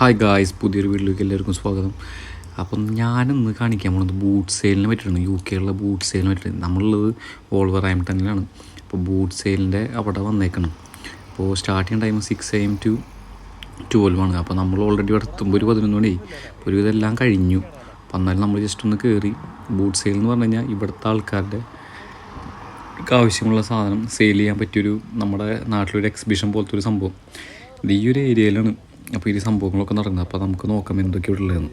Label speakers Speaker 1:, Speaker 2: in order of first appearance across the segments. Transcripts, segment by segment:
Speaker 1: Hi guys പുതിയൊരു വീട്ടിലേക്ക് എല്ലാവർക്കും സ്വാഗതം. അപ്പം ഞാനിന്ന് കാണിക്കാൻ പോകുന്നത് ബൂട്ട് സെയിലിനെ പറ്റിയിട്ടുണ്ട് യു കെയിലുള്ള ബൂട്ട് സെയിലിനെ പറ്റിയിട്ട്. നമ്മളുള്ളത് ഓൾവർ ആംപ്ടണിലാണ് അപ്പോൾ ബൂട്ട് സെയിലിന്റെ അവിടെ വന്നേക്കണം. അപ്പോൾ starting time six a to twelve ആണ്. അപ്പോൾ നമ്മൾ ഓൾറെഡി ഇവിടെ എത്തുമ്പോൾ ഒരു പതിനൊന്ന് മണി. ഒരു ഇതെല്ലാം കഴിഞ്ഞു. അപ്പം എന്നാലും നമ്മൾ ജസ്റ്റ് ഒന്ന് കയറി ബൂട്ട് സെയിൽ എന്ന് പറഞ്ഞു കഴിഞ്ഞാൽ ഇവിടുത്തെ ആൾക്കാരുടെ ആവശ്യമുള്ള സാധനം സെയിൽ ചെയ്യാൻ പറ്റിയൊരു നമ്മുടെ നാട്ടിലൊരു എക്സിബിഷൻ പോലത്തെ ഒരു സംഭവം. ഇത് ഈ ഒരു ഏരിയയിലാണ് അപ്പോൾ ഈ സംഭവങ്ങളൊക്കെ നടക്കുന്നത് അപ്പോൾ നമുക്ക് നോക്കാം എന്തൊക്കെയാണ് ഉള്ളതെന്ന്.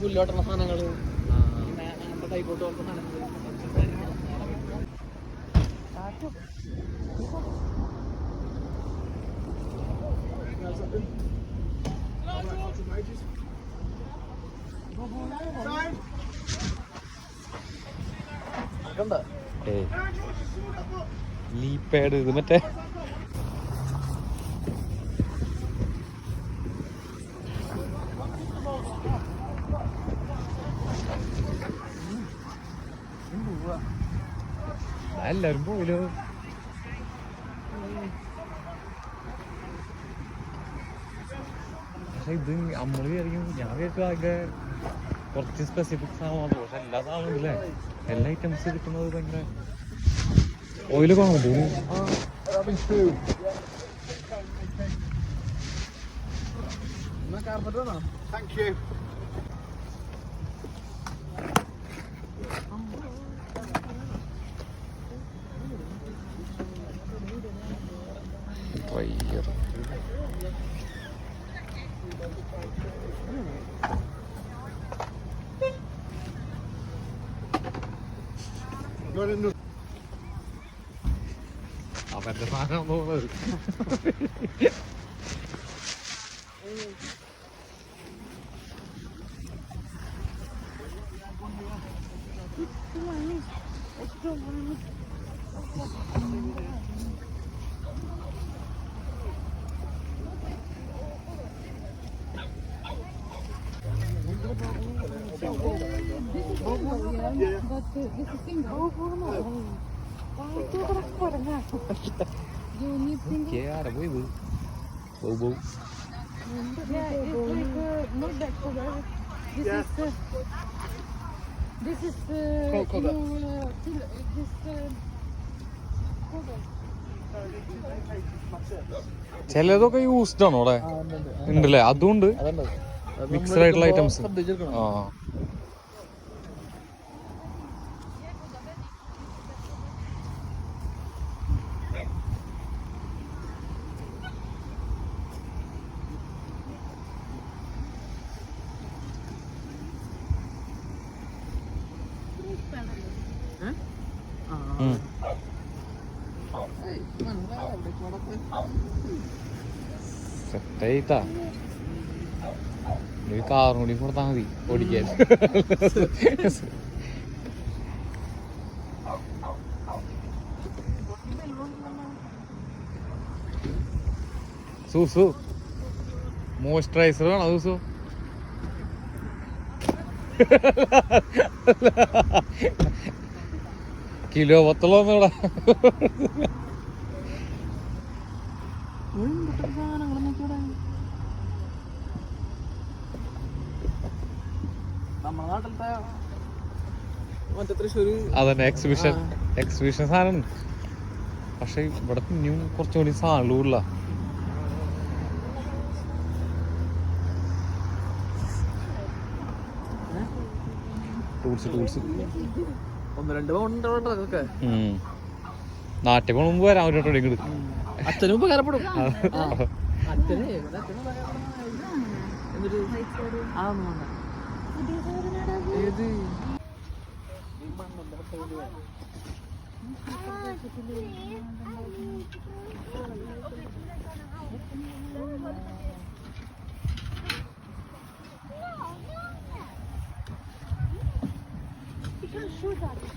Speaker 2: പുല്ലോട്ടുള്ള സാധനങ്ങൾ കൈക്കോട്ട് പോലത്തെ സാധനങ്ങൾ.
Speaker 1: ലീപാഡ് ഇത് മറ്റേ. എല്ലാരും പോലോ പക്ഷെ ഇത് നമ്മൾ വിചാരിക്കും ഞാൻ വിചാരിച്ചു ആകെ കുറച്ച് സ്പെസിഫിക് സാധനം പക്ഷെ എല്ലാ സാധനവും ഇല്ലേ? എല്ലാ ഐറ്റംസ് കിട്ടുന്നത് ഭയങ്കര ഓയിൽ കാണും
Speaker 2: Agora não. Alberto
Speaker 1: da não vou Come on, let's go, mommy. Bow
Speaker 3: Yeah, it's like uh, not that color. This is uh, this is uh,
Speaker 2: Coconut.
Speaker 3: you, uh, fil- uh, this uh, color.
Speaker 1: ചിലതൊക്കെ used ആണോ അവിടെ ഉണ്ടല്ലേ അതുണ്ട്
Speaker 2: അതുണ്ട്
Speaker 1: mixed ആയിട്ടുള്ള items ആ സെറ്റായിട്ടാ. ഒരു കാറും കൂടി കൊടുത്താൽ മതി. ഓടിക്കാൻ. സൂസു മോയ്സ്ചറൈസർ വേണോ സൂസു? കിലോ പത്തോളം ഇവിടെ.
Speaker 2: നമ്മുടെ നാട്ടിലത്തെ മറ്റേ തൃശ്ശൂര്.
Speaker 1: അതന്നെ എക്സിബിഷൻ എക്സിബിഷൻ സാധനം. പക്ഷെ ഇവിടെ പിന്നെയും കുറച്ചുകൂടി സാധനങ്ങളുള്ള ടൂൾസ് ടൂൾസ്
Speaker 2: ഒന്ന് രണ്ട് പൗണ്ട് അതൊക്കെ
Speaker 1: നാട്ടിൽ പോണ മുമ്പ് വരാൻ പറ്റും ഇങ്ങോട്ട്
Speaker 2: അച്ഛനും ഉപകാരപ്പെടും അച്ഛന് ഏത്? Shoot at